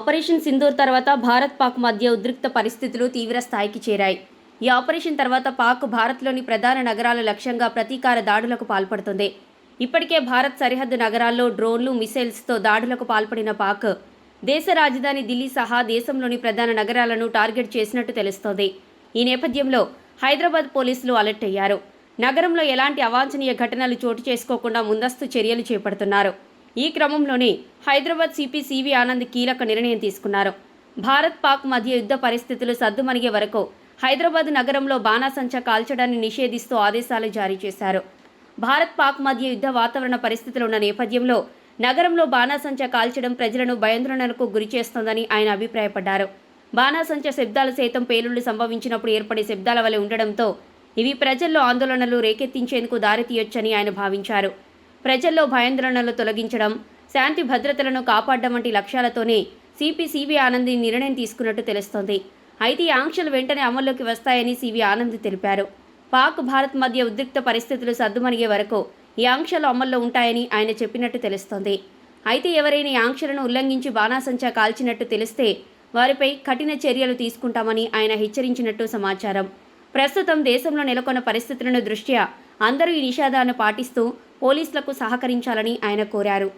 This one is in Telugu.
ఆపరేషన్ సింధూర్ తర్వాత భారత్ పాక్ మధ్య ఉద్రిక్త పరిస్థితులు తీవ్ర స్థాయికి చేరాయి. ఈ ఆపరేషన్ తర్వాత పాక్ భారత్లోని ప్రధాన నగరాల లక్ష్యంగా ప్రతీకార దాడులకు పాల్పడుతుంది. ఇప్పటికే భారత్ సరిహద్దు నగరాల్లో డ్రోన్లు మిసైల్స్తో దాడులకు పాల్పడిన పాక్ దేశ రాజధాని ఢిల్లీ సహా దేశంలోని ప్రధాన నగరాలను టార్గెట్ చేసినట్టు తెలుస్తోంది. ఈ నేపథ్యంలో హైదరాబాద్ పోలీసులు అలర్ట్ అయ్యారు. నగరంలో ఎలాంటి అవాంఛనీయ ఘటనలు చోటు చేసుకోకుండా ముందస్తు చర్యలు చేపడుతున్నారు. ఈ క్రమంలోనే హైదరాబాద్ సిపి సివి ఆనంద్ కీలక నిర్ణయం తీసుకున్నారు. భారత్ పాక్ మధ్య యుద్ధ పరిస్థితులు సద్దుమణిగే వరకు హైదరాబాద్ నగరంలో బాణాసంచా కాల్చడాన్ని నిషేధిస్తూ ఆదేశాలు జారీ చేశారు. భారత్ పాక్ మధ్య యుద్ధ వాతావరణ పరిస్థితులు ఉన్న నేపథ్యంలో నగరంలో బాణాసంచా కాల్చడం ప్రజలను భయాందోళనలకు గురి చేస్తోందని ఆయన అభిప్రాయపడ్డారు. బాణాసంచా శబ్దాలు సైతం పేలుళ్ళు సంభవించినప్పుడు ఏర్పడే శబ్దాల వలె ఉండడంతో ఇవి ప్రజల్లో ఆందోళనలు రేకెత్తించేందుకు దారితీయొచ్చని ఆయన భావించారు. ప్రజల్లో భయాందోళనలు తొలగించడం శాంతి భద్రతలను కాపాడడం వంటి లక్ష్యాలతోనే సిపి సివి ఆనంద్ ఈ నిర్ణయం తీసుకున్నట్టు తెలుస్తోంది. అయితే ఈ ఆంక్షలు వెంటనే అమల్లోకి వస్తాయని సివి ఆనంద్ తెలిపారు. పాక్ భారత్ మధ్య ఉద్రిక్త పరిస్థితులు సద్దుమణిగే వరకు ఈ ఆంక్షలు అమల్లో ఉంటాయని ఆయన చెప్పినట్టు తెలుస్తోంది. అయితే ఎవరైనా ఈ ఆంక్షలను ఉల్లంఘించి బాణాసంచా కాల్చినట్టు తెలిస్తే వారిపై కఠిన చర్యలు తీసుకుంటామని ఆయన హెచ్చరించినట్టు సమాచారం. ప్రస్తుతం దేశంలో నెలకొన్న పరిస్థితులను దృష్ట్యా అందరూ ఈ నిషేధాన్ని పాటిస్తూ పోలీసులకు సహకరించాలని ఆయన కోరారు.